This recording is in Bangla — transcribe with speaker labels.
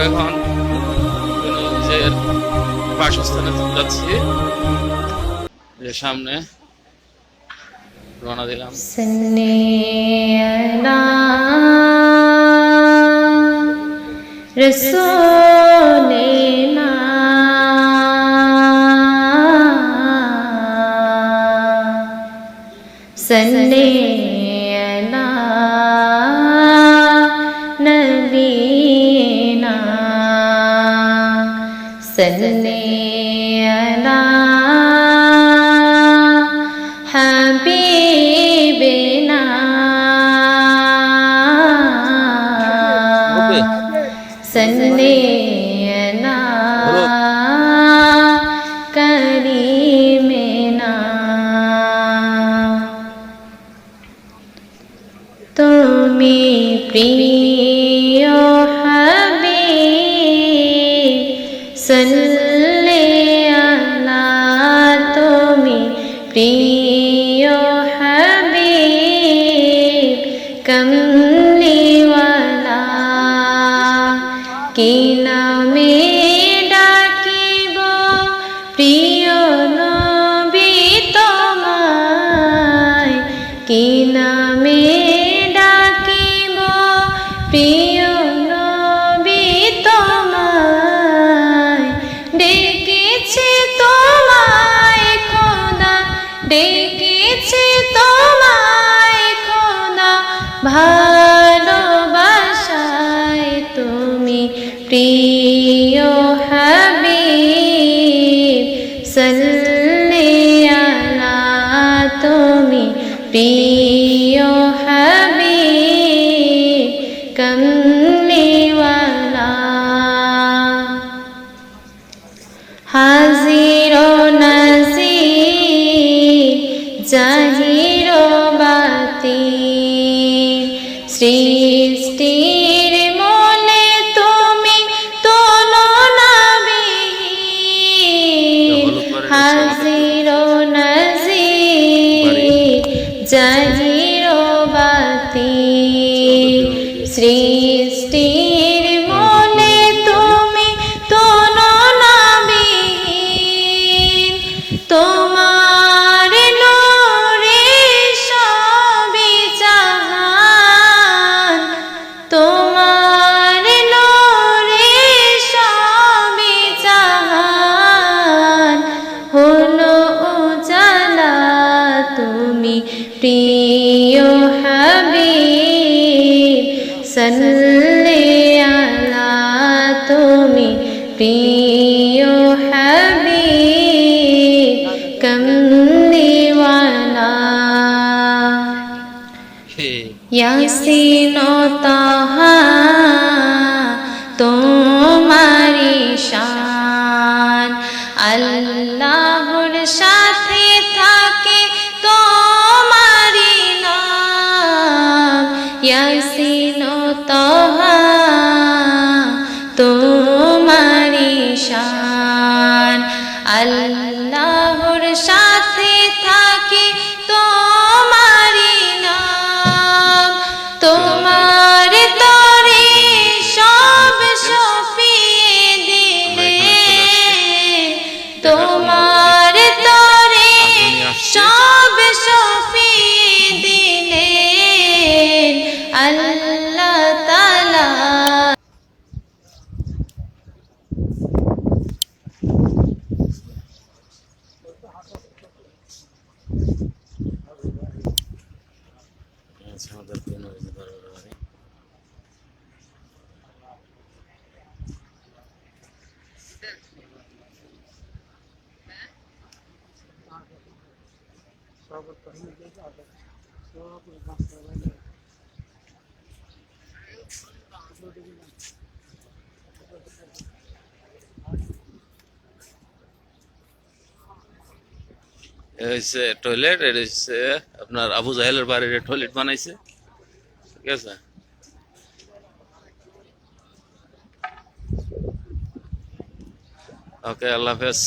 Speaker 1: আমরা এখন নিজের বাসস্থানে যাচ্ছি। যে সামনে রওনা দিলাম।
Speaker 2: রসোনে सल्ले अला
Speaker 1: हबीबिना।
Speaker 2: सल्ले अला करीमिना। तुम्हें प्रिय সল্লে আলা তুমি প্রিয় হাবিব কমলিওয়ালা। কি নামে ডাকিব প্রিয় নবী তোমায়? কি নামে ভালোবাসায় তুমি প্রিয় হাবিব সল্লে আলা তুমি প্রিয় হাবিব কমলিওয়ালা জাহির বাতি। সৃষ্টির প্রিয় হাবিব কমলিওয়ালা
Speaker 1: হে
Speaker 2: ইয়াসিন তাহা তোমারি শান আল্লাহর সাথে থাকে তোমারি নাম ইয়াসিন তাহা শান আল্লাহর সাথে থাকে তোমারি নাম। তোমার তরে সব সফিয়ে দিলে। তোমার তরে সব সফিয়ে দিলে। আল্লাহ
Speaker 1: এ হচ্ছে টয়লেট এটা হচ্ছে আপনার আবু জাহেলের বাড়ির টয়লেট বানাইছে ঠিক আছে ওকে আল্লাহ হাফেজ